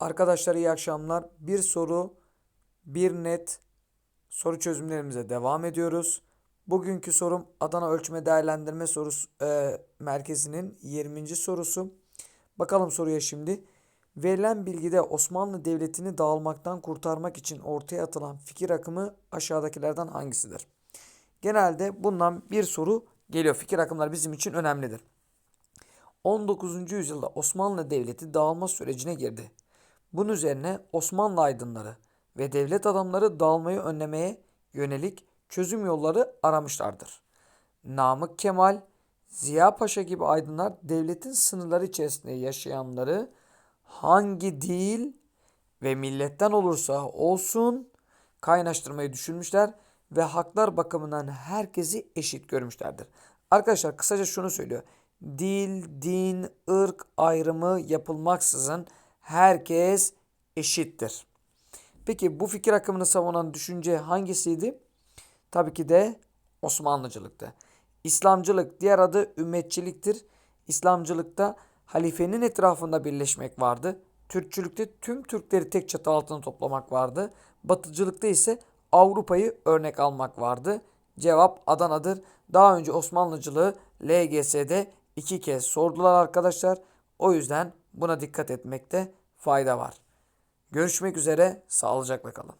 Arkadaşlar iyi akşamlar. Bir soru, bir net soru çözümlerimize devam ediyoruz. Bugünkü sorum Adana Ölçme Değerlendirme Sorusu e, Merkezi'nin 20. sorusu. Bakalım soruya şimdi. Verilen bilgide Osmanlı Devleti'ni dağılmaktan kurtarmak için ortaya atılan fikir akımı aşağıdakilerden hangisidir? Genelde bundan bir soru geliyor. Fikir akımlar bizim için önemlidir. 19. yüzyılda Osmanlı Devleti dağılma sürecine girdi. Bunun üzerine Osmanlı aydınları ve devlet adamları dağılmayı önlemeye yönelik çözüm yolları aramışlardır. Namık Kemal, Ziya Paşa gibi aydınlar devletin sınırları içerisinde yaşayanları hangi dil ve milletten olursa olsun kaynaştırmayı düşünmüşler ve haklar bakımından herkesi eşit görmüşlerdir. Arkadaşlar kısaca şunu söylüyor. Dil, din, ırk ayrımı yapılmaksızın herkes eşittir. Peki bu fikir akımını savunan düşünce hangisiydi? Tabii ki de Osmanlıcılıktı. İslamcılık diğer adı ümmetçiliktir. İslamcılıkta halifenin etrafında birleşmek vardı. Türkçülükte tüm Türkleri tek çatı altında toplamak vardı. Batıcılıkta ise Avrupa'yı örnek almak vardı. Cevap Adana'dır. Daha önce Osmanlıcılığı LGS'de iki kez sordular arkadaşlar. O yüzden buna dikkat etmekte fayda var. Görüşmek üzere, sağlıcakla kalın.